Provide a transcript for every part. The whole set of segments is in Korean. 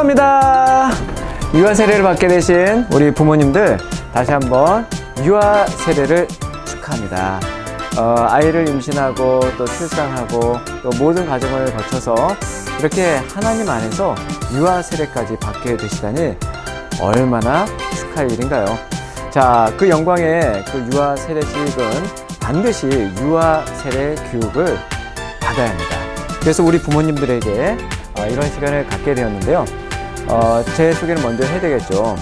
축하합니다. 유아 세례를 받게 되신 우리 부모님들 다시 한번 유아 세례를 축하합니다. 어, 아이를 임신하고 또 출산하고 또 모든 과정을 거쳐서 이렇게 하나님 안에서 유아 세례까지 받게 되시다니 얼마나 축하의 일인가요? 자, 그 영광의 그 유아 세례식은 반드시 유아 세례 교육을 받아야 합니다. 그래서 우리 부모님들에게 어, 이런 시간을 갖게 되었는데요. 어, 제 소개를 먼저 해야 되겠죠.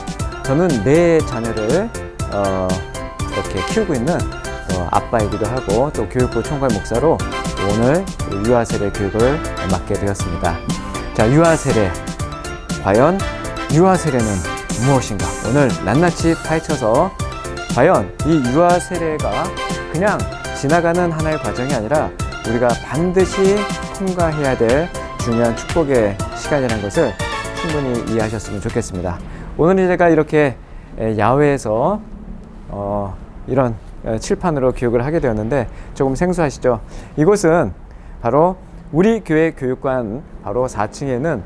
저는 네 자녀를 어, 이렇게 키우고 있는 어, 아빠이기도 하고 또 교육부 총괄 목사로 오늘 유아 세례 교육을 맡게 되었습니다. 자, 유아 세례. 과연 유아 세례는 무엇인가? 오늘 낱낱이 파헤쳐서 과연 이 유아 세례가 그냥 지나가는 하나의 과정이 아니라 우리가 반드시 통과해야 될 중요한 축복의 시간이라는 것을 충분히 이해하셨으면 좋겠습니다. 오늘 제가 이렇게 에, 야외에서 어, 이런 어, 칠판으로 교육을 하게 되었는데 조금 생소하시죠? 이곳은 바로 우리 교회 교육관 바로 4층에는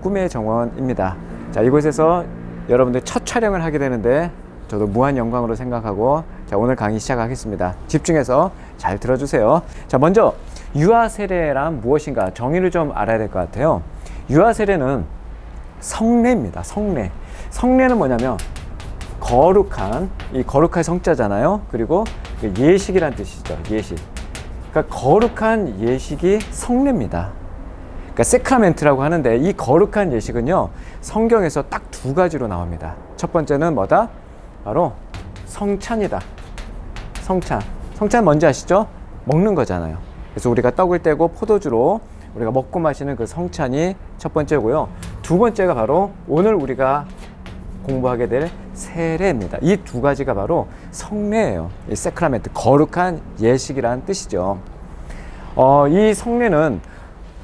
꿈의 정원입니다. 자, 이곳에서 여러분들 첫 촬영을 하게 되는데 저도 무한 영광으로 생각하고 자, 오늘 강의 시작하겠습니다. 집중해서 잘 들어주세요. 자, 먼저 유아 세례란 무엇인가 정의를 좀 알아야 될 것 같아요. 유아 세례는 성례입니다. 성례. 성례는 뭐냐면 거룩한 이 거룩할 성자잖아요. 그리고 그 예식이란 뜻이죠. 예식. 그러니까 거룩한 예식이 성례입니다. 그러니까 세크라멘트라고 하는데 이 거룩한 예식은요 성경에서 딱 두 가지로 나옵니다. 첫 번째는 뭐다? 바로 성찬이다. 성찬. 성찬 뭔지 아시죠? 먹는 거잖아요. 그래서 우리가 떡을 떼고 포도주로 우리가 먹고 마시는 그 성찬이 첫 번째고요. 두 번째가 바로 오늘 우리가 공부하게 될 세례입니다. 이 두 가지가 바로 성례예요. 이 세크라멘트, 거룩한 예식이라는 뜻이죠. 어, 이 성례는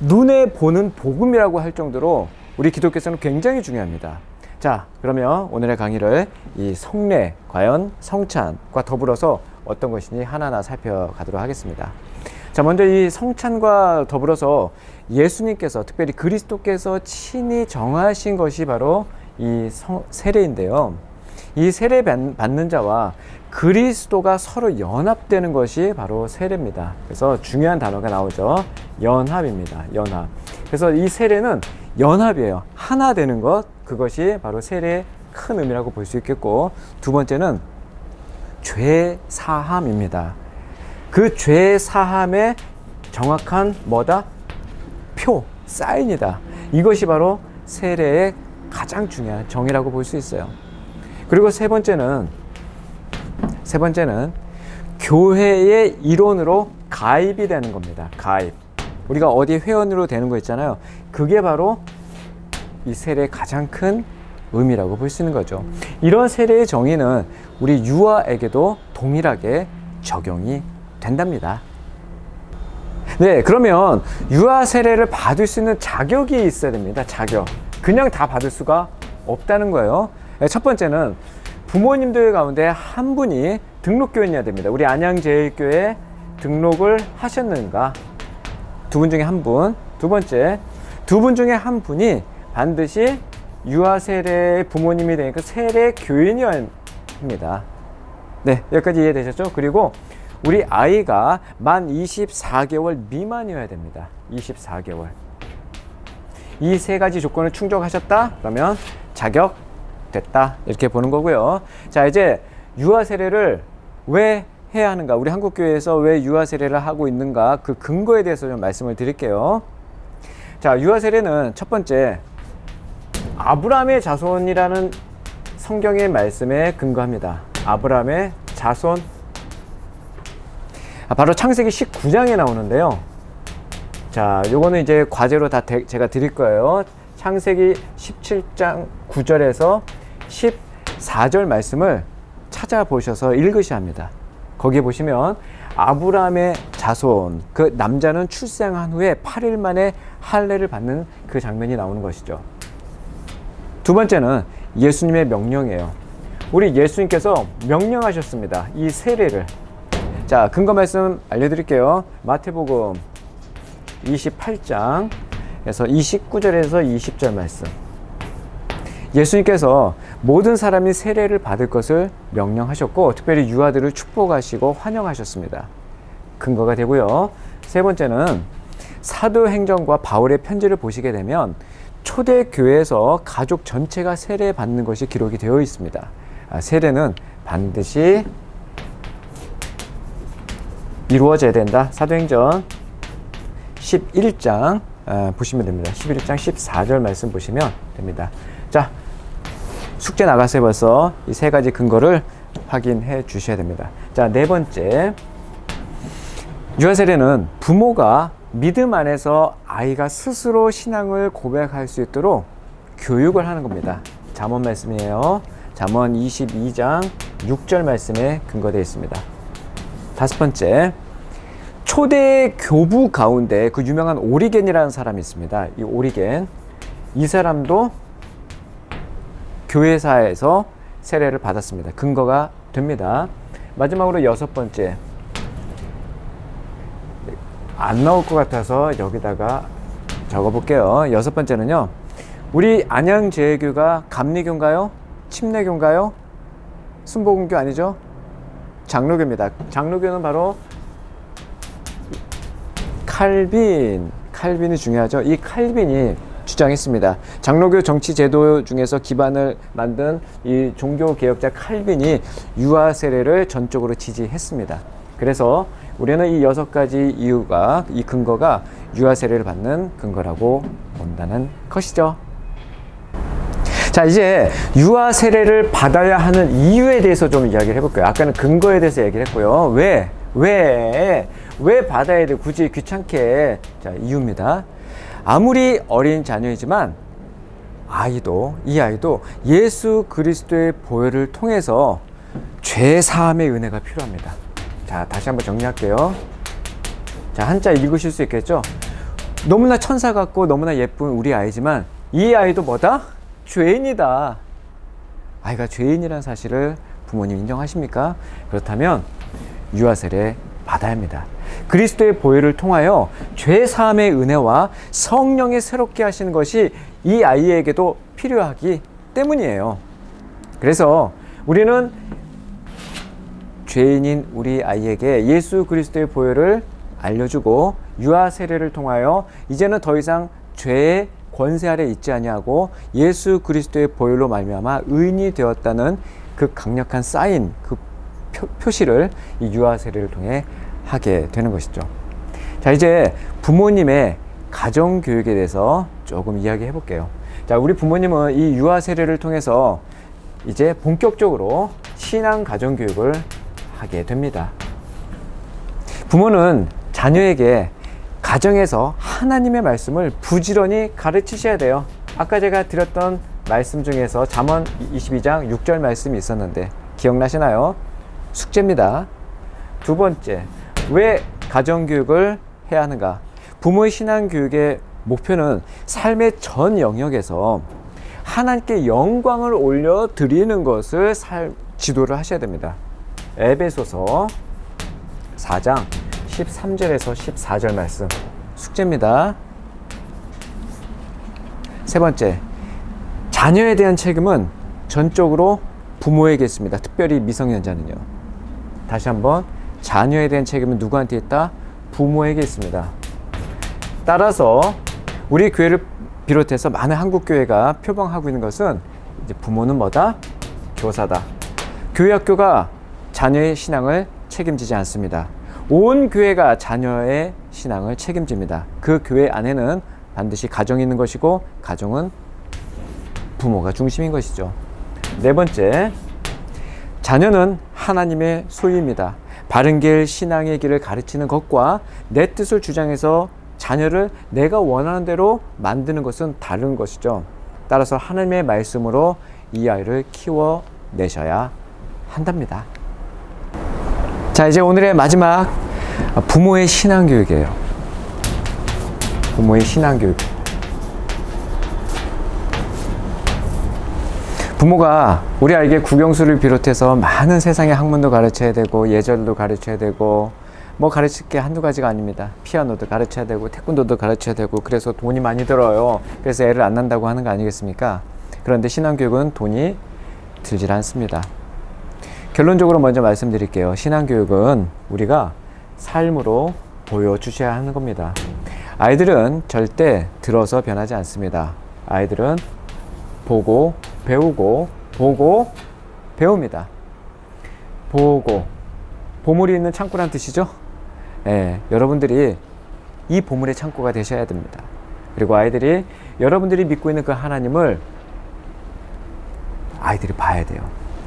눈에 보는 복음이라고 할 정도로 우리 기독교에서는 굉장히 중요합니다. 자, 그러면 오늘의 강의를 이 성례, 과연 성찬과 더불어서 어떤 것이니 하나하나 살펴가도록 하겠습니다. 자, 먼저 이 성찬과 더불어서 예수님께서 특별히 그리스도께서 친히 정하신 것이 바로 이 성, 세례인데요. 이 세례 받- 받는 자와 그리스도가 서로 연합되는 것이 바로 세례입니다. 그래서 중요한 단어가 나오죠. 연합입니다. 연합. 그래서 이 세례는 연합이에요. 하나 되는 것, 그것이 바로 세례의 큰 의미라고 볼 수 있겠고, 두 번째는 죄 사함입니다. 그 죄 사함의 정확한 뭐다? 표, 사인이다. 이것이 바로 세례의 가장 중요한 정의라고 볼 수 있어요. 그리고 세 번째는 세 번째는 교회의 일원으로 가입이 되는 겁니다. 가입. 우리가 어디 회원으로 되는 거 있잖아요. 그게 바로 이 세례의 가장 큰 의미라고 볼 수 있는 거죠. 이런 세례의 정의는 우리 유아에게도 동일하게 적용이 된답니다. 네, 그러면 유아 세례를 받을 수 있는 자격이 있어야 됩니다. 자격. 그냥 다 받을 수가 없다는 거예요. 네, 첫 번째는 부모님들 가운데 한 분이 등록교인이어야 됩니다. 우리 안양제일교회 등록을 하셨는가? 두 분 중에 한 분. 두 번째, 두 분 중에 한 분이 반드시 유아 세례의 부모님이 되니까 세례 교인이어야 합니다. 네, 여기까지 이해되셨죠? 그리고 우리 아이가 만 24개월 미만이어야 됩니다. 24개월. 이 세 가지 조건을 충족하셨다? 그러면 자격 됐다. 이렇게 보는 거고요. 자, 이제 유아 세례를 왜 해야 하는가? 우리 한국 교회에서 왜 유아 세례를 하고 있는가? 그 근거에 대해서 좀 말씀을 드릴게요. 자, 유아 세례는 첫 번째 아브라함의 자손이라는 성경의 말씀에 근거합니다. 아브라함의 자손 아, 바로 창세기 19장에 나오는데요. 자, 요거는 이제 과제로 다 대- 제가 드릴 거예요. 창세기 17장 9절에서 14절 말씀을 찾아보셔서 읽으셔야 합니다. 거기에 보시면 아브라함의 자손, 그 남자는 출생한 후에 8일 만에 할례를 받는 그 장면이 나오는 것이죠. 두 번째는 예수님의 명령이에요. 우리 예수님께서 명령하셨습니다. 이 세례를. 자, 근거 말씀 알려드릴게요. 마태복음 28장에서 29절에서 20절 말씀. 예수님께서 모든 사람이 세례를 받을 것을 명령하셨고 특별히 유아들을 축복하시고 환영하셨습니다. 근거가 되고요. 세 번째는 사도행전과 바울의 편지를 보시게 되면 초대 교회에서 가족 전체가 세례 받는 것이 기록이 되어 있습니다. 아, 세례는 반드시 이루어져야 된다. 사도행전 11장 아, 보시면 됩니다. 11장 14절 말씀 보시면 됩니다. 자, 숙제 나갔어요 벌써 이 세 가지 근거를 확인해 주셔야 됩니다. 자, 네 번째 유아 세례는 부모가 믿음 안에서 아이가 스스로 신앙을 고백할 수 있도록 교육을 하는 겁니다. 잠언 말씀이에요. 잠언 22장 6절 말씀에 근거되어 있습니다. 다섯 번째, 초대 교부 가운데 그 유명한 오리겐이라는 사람이 있습니다. 이 오리겐. 이 사람도 교회사에서 세례를 받았습니다. 근거가 됩니다. 마지막으로 여섯 번째. 안 나올 것 같아서 여기다가 적어 볼게요. 여섯 번째는요. 우리 안양제교가 감리교인가요? 침례교인가요? 순복음교 아니죠? 장로교입니다. 장로교는 바로 칼빈, 칼빈이 중요하죠. 이 칼빈이 주장했습니다. 장로교 정치 제도 중에서 기반을 만든 이 종교 개혁자 칼빈이 유아 세례를 전적으로 지지했습니다. 그래서 우리는 이 여섯 가지 이유가 이 근거가 유아 세례를 받는 근거라고 본다는 것이죠. 자, 이제 유아 세례를 받아야 하는 이유에 대해서 좀 이야기를 해볼게요. 아까는 근거에 대해서 얘기를 했고요. 왜? 왜? 왜 받아야 돼? 굳이 귀찮게. 자, 이유입니다. 아무리 어린 자녀이지만 아이도, 이 아이도 예수 그리스도의 보혈을 통해서 죄 사함의 은혜가 필요합니다. 자, 다시 한번 정리할게요. 자, 한자 읽으실 수 있겠죠? 너무나 천사 같고 너무나 예쁜 우리 아이지만 이 아이도 뭐다? 죄인이다. 아이가 죄인이라는 사실을 부모님 인정하십니까? 그렇다면 유아세례 받아야 합니다. 그리스도의 보혈을 통하여 죄 사함의 은혜와 성령의 새롭게 하시는 것이 이 아이에게도 필요하기 때문이에요. 그래서 우리는 죄인인 우리 아이에게 예수 그리스도의 보혈을 알려주고 유아 세례를 통하여 이제는 더 이상 죄의 권세 아래 있지 아니하고 예수 그리스도의 보혈로 말미암아 의인이 되었다는 그 강력한 사인 그 표, 시를이 유아 세례를 통해 하게 되는 것이죠. 자 이제 부모님의 가정 교육에 대해서 조금 이야기해 볼게요. 자 우리 부모님은 이 유아 세례를 통해서 이제 본격적으로 신앙 가정 교육을 하게 됩니다. 부모는 자녀에게 가정에서 하나님의 말씀을 부지런히 가르치셔야 돼요. 아까 제가 드렸던 말씀 중에서 잠언 22장 6절 말씀이 있었는데 기억나시나요? 숙제입니다. 두 번째, 왜 가정 교육을 해야 하는가? 부모의 신앙 교육의 목표는 삶의 전 영역에서 하나님께 영광을 올려 드리는 것을 살, 지도를 하셔야 됩니다. 에베소서 4장 13절에서 14절 말씀 숙제입니다. 세 번째, 자녀에 대한 책임은 전적으로 부모에게 있습니다. 특별히 미성년자는요. 다시 한번 자녀에 대한 책임은 누구한테 있다? 부모에게 있습니다. 따라서 우리 교회를 비롯해서 많은 한국 교회가 표방하고 있는 것은 이제 부모는 뭐다? 교사다. 교회 학교가 자녀의 신앙을 책임지지 않습니다. 온 교회가 자녀의 신앙을 책임집니다. 그 교회 안에는 반드시 가정이 있는 것이고 가정은 부모가 중심인 것이죠. 네 번째, 자녀는 하나님의 소유입니다. 바른 길 신앙의 길을 가르치는 것과 내 뜻을 주장해서 자녀를 내가 원하는 대로 만드는 것은 다른 것이죠. 따라서 하나님의 말씀으로 이 아이를 키워내셔야 한답니다. 자, 이제 오늘의 마지막 부모의 신앙 교육이에요. 부모의 신앙 교육. 부모가 우리 아이에게 국영수를 비롯해서 많은 세상의 학문도 가르쳐야 되고 예절도 가르쳐야 되고 뭐 가르칠 게 한두 가지가 아닙니다. 피아노도 가르쳐야 되고 태권도도 가르쳐야 되고 그래서 돈이 많이 들어요. 그래서 애를 안 낳는다고 하는 거 아니겠습니까? 그런데 신앙교육은 돈이 들질 않습니다. 결론적으로 먼저 말씀드릴게요. 신앙교육은 우리가 삶으로 보여주셔야 하는 겁니다. 아이들은 절대 들어서 변하지 않습니다. 아이들은 보고 배우고 보고 배웁니다. 보고 보물이 있는 창고란 뜻이죠. 예, 여러분들이 이 보물의 창고가 되셔야 됩니다. 그리고 아이들이 여러분들이 믿고 있는 그 하나님을 아이들이 봐야 돼요.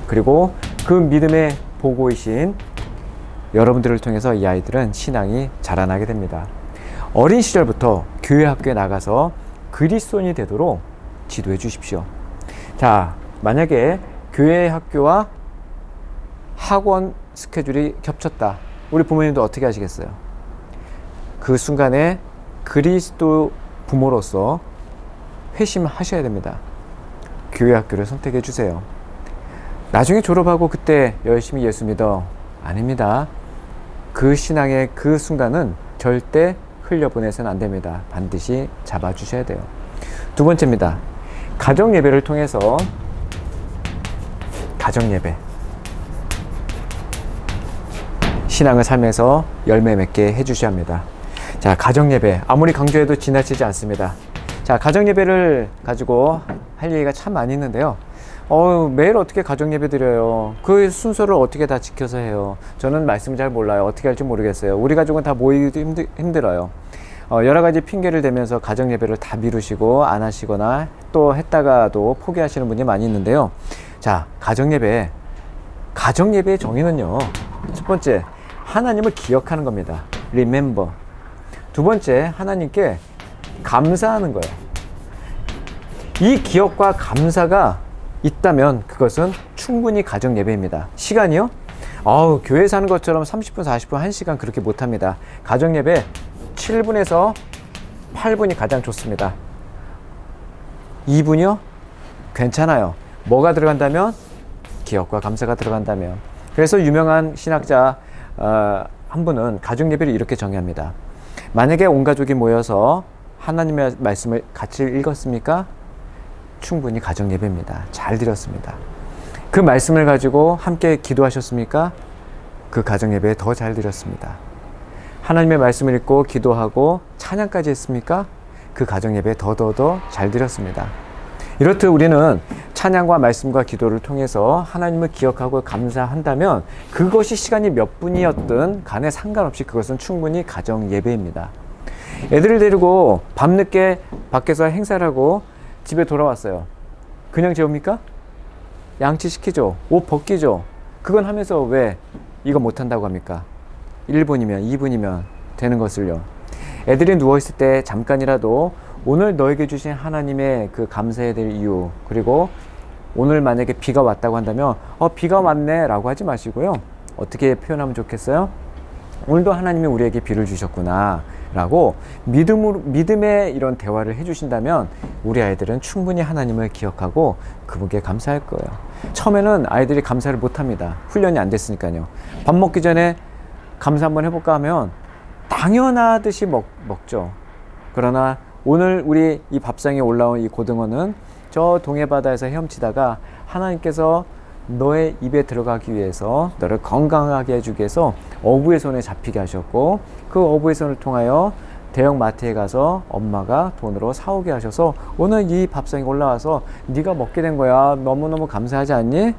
그리고 그 믿음의 보고이신 여러분들을 통해서 이 아이들은 신앙이 자라나게 됩니다. 어린 시절부터 교회 학교에 나가서 그리스도인이 되도록 지도해 주십시오. 자, 만약에 교회 학교와 학원 스케줄이 겹쳤다. 우리 부모님도 어떻게 하시겠어요? 그 순간에 그리스도 부모로서 회심하셔야 됩니다. 교회 학교를 선택해 주세요. 나중에 졸업하고 그때 열심히 예수 믿어. 아닙니다. 그 신앙의 그 순간은 절대 흘려보내서는 안 됩니다. 반드시 잡아주셔야 돼요. 두 번째입니다. 가정 예배를 통해서 가정 예배. 신앙을 삶에서 열매 맺게 해주셔야 합니다. 자, 가정 예배. 아무리 강조해도 지나치지 않습니다. 자, 가정 예배를 가지고 할 얘기가 참 많이 있는데요. 어, 매일 어떻게 가정 예배 드려요? 그 순서를 어떻게 다 지켜서 해요? 저는 말씀 잘 몰라요. 어떻게 할지 모르겠어요. 우리 가족은 다 모이기도 힘들, 힘들어요. 어, 여러 가지 핑계를 대면서 가정 예배를 다 미루시고 안 하시거나 또 했다가도 포기하시는 분이 많이 있는데요. 자, 가정 예배. 가정 예배의 정의는요. 첫 번째, 하나님을 기억하는 겁니다. remember. 두 번째, 하나님께 감사하는 거예요. 이 기억과 감사가 있다면 그것은 충분히 가정 예배입니다. 시간이요? 아우, 교회에서 하는 것처럼 30분, 40분, 1시간 그렇게 못 합니다. 가정 예배 7분에서 8분이 가장 좋습니다. 2분이요? 괜찮아요. 뭐가 들어간다면? 기억과 감사가 들어간다면. 그래서 유명한 신학자 어, 한 분은 가정 예배를 이렇게 정의합니다. 만약에 온 가족이 모여서 하나님의 말씀을 같이 읽었습니까? 충분히 가정 예배입니다. 잘 드렸습니다. 그 말씀을 가지고 함께 기도하셨습니까? 그 가정 예배 더 잘 드렸습니다. 하나님의 말씀을 읽고 기도하고 찬양까지 했습니까? 그 가정 예배 더더더 잘 드렸습니다. 이렇듯 우리는 찬양과 말씀과 기도를 통해서 하나님을 기억하고 감사한다면 그것이 시간이 몇 분이었든 간에 상관없이 그것은 충분히 가정 예배입니다. 애들을 데리고 밤늦게 밖에서 행사를 하고 집에 돌아왔어요. 그냥 재웁니까? 양치시키죠. 옷 벗기죠. 그건 하면서 왜 이거 못한다고 합니까? 1분이면 2분이면 되는 것을요. 애들이 누워있을 때 잠깐이라도 오늘 너에게 주신 하나님의 그 감사해야 될 이유, 그리고 오늘 만약에 비가 왔다고 한다면, 어, 비가 왔네 라고 하지 마시고요. 어떻게 표현하면 좋겠어요? 오늘도 하나님이 우리에게 비를 주셨구나. 라고 믿음으로, 믿음의 이런 대화를 해주신다면 우리 아이들은 충분히 하나님을 기억하고 그분께 감사할 거예요. 처음에는 아이들이 감사를 못 합니다. 훈련이 안 됐으니까요. 밥 먹기 전에 감사 한번 해볼까 하면 당연하듯이 먹, 먹죠. 그러나 오늘 우리 이 밥상에 올라온 이 고등어는 저 동해바다에서 헤엄치다가 하나님께서 너의 입에 들어가기 위해서 너를 건강하게 해주기 위해서 어부의 손에 잡히게 하셨고 그 어부의 손을 통하여 대형 마트에 가서 엄마가 돈으로 사오게 하셔서 오늘 이 밥상에 올라와서 네가 먹게 된 거야 너무너무 감사하지 않니?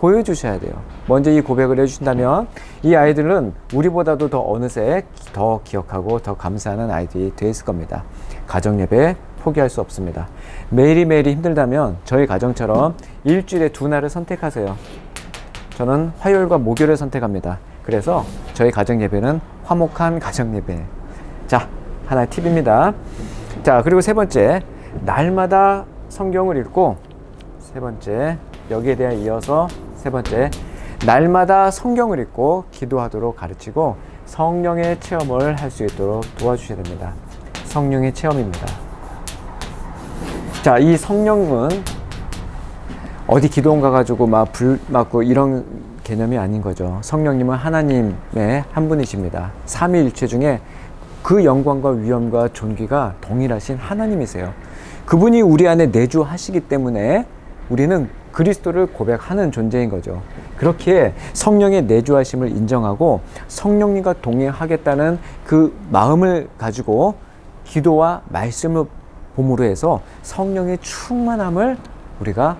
보여주셔야 돼요. 먼저 이 고백을 해주신다면 이 아이들은 우리보다도 더 어느새 더 기억하고 더 감사하는 아이들이 되었을 겁니다. 가정 예배 포기할 수 없습니다. 매일이 매일이 힘들다면 저희 가정처럼 일주일에 두 날을 선택하세요. 저는 화요일과 목요일을 선택합니다. 그래서 저희 가정 예배는 화목한 가정 예배. 자, 하나의 팁입니다. 자, 그리고 세 번째, 날마다 성경을 읽고 세 번째, 여기에 대해 이어서 세 번째, 날마다 성경을 읽고 기도하도록 가르치고 성령의 체험을 할 수 있도록 도와주셔야 됩니다. 성령의 체험입니다. 자, 이 성령은 어디 기도원 가가지고 막 불 맞고 이런 개념이 아닌 거죠. 성령님은 하나님의 한 분이십니다. 삼위일체 중에 그 영광과 위엄과 존귀가 동일하신 하나님이세요. 그분이 우리 안에 내주하시기 때문에 우리는 그리스도를 고백하는 존재인 거죠. 그렇게 성령의 내주하심을 인정하고 성령님과 동행하겠다는 그 마음을 가지고 기도와 말씀을 봄으로 해서 성령의 충만함을 우리가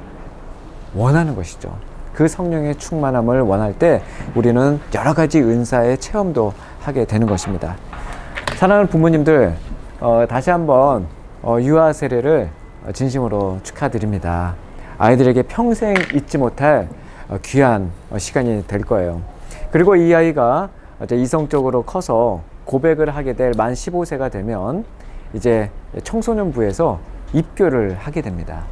원하는 것이죠. 그 성령의 충만함을 원할 때 우리는 여러 가지 은사의 체험도 하게 되는 것입니다. 사랑하는 부모님들, 어, 다시 한번 어, 유아 세례를 진심으로 축하드립니다. 아이들에게 평생 잊지 못할 어, 귀한 어, 시간이 될 거예요. 그리고 이 아이가 이제 이성적으로 커서 고백을 하게 될 만 15세가 되면 이제 청소년부에서 입교를 하게 됩니다.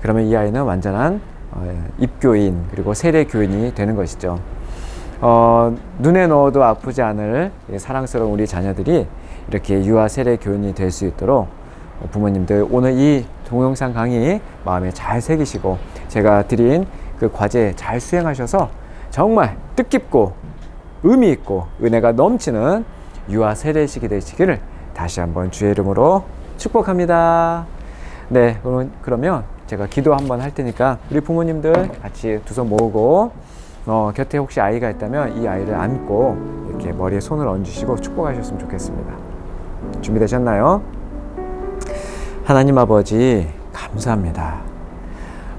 그러면 이 아이는 완전한 어, 입교인 그리고 세례 교인이 되는 것이죠. 어, 눈에 넣어도 아프지 않을 이 사랑스러운 우리 자녀들이 이렇게 유아 세례 교인이 될 수 있도록 부모님들 오늘 이 동영상 강의 마음에 잘 새기시고 제가 드린 그 과제 잘 수행하셔서 정말 뜻깊고 의미 있고 은혜가 넘치는 유아 세례식이 되시기를 다시 한번 주의 이름으로 축복합니다. 네, 그러면 제가 기도 한번 할 테니까 우리 부모님들 같이 두 손 모으고 어, 곁에 혹시 아이가 있다면 이 아이를 안고 이렇게 머리에 손을 얹으시고 축복하셨으면 좋겠습니다. 준비되셨나요? 하나님 아버지 감사합니다.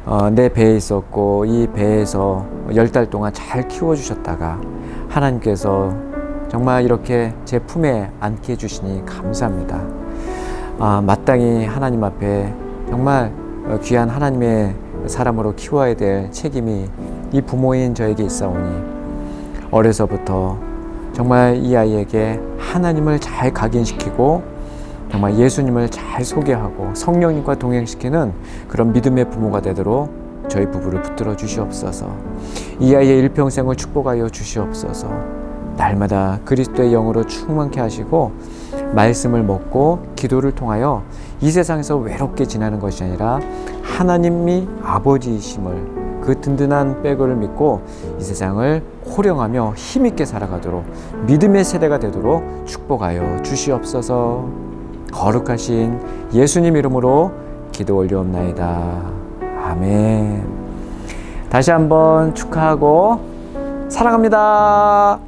어, 내 배에 있었고 이 배에서 열 달 동안 잘 키워주셨다가 하나님께서 정말 이렇게 제 품에 안게 해주시니 감사합니다. 아, 마땅히 하나님 앞에 정말 어, 귀한 하나님의 사람으로 키워야 될 책임이 이 부모인 저에게 있사오니 어려서부터 정말 이 아이에게 하나님을 잘 각인시키고 정말 예수님을 잘 소개하고 성령님과 동행시키는 그런 믿음의 부모가 되도록 저희 부부를 붙들어 주시옵소서. 이 아이의 일평생을 축복하여 주시옵소서. 날마다 그리스도의 영으로 충만케 하시고 말씀을 먹고 기도를 통하여 이 세상에서 외롭게 지나는 것이 아니라 하나님이 아버지이심을 그 든든한 백을 믿고 이 세상을 호령하며 힘있게 살아가도록 믿음의 세대가 되도록 축복하여 주시옵소서. 거룩하신 예수님 이름으로 기도 올리옵나이다. 아멘. 다시 한번 축하하고 사랑합니다.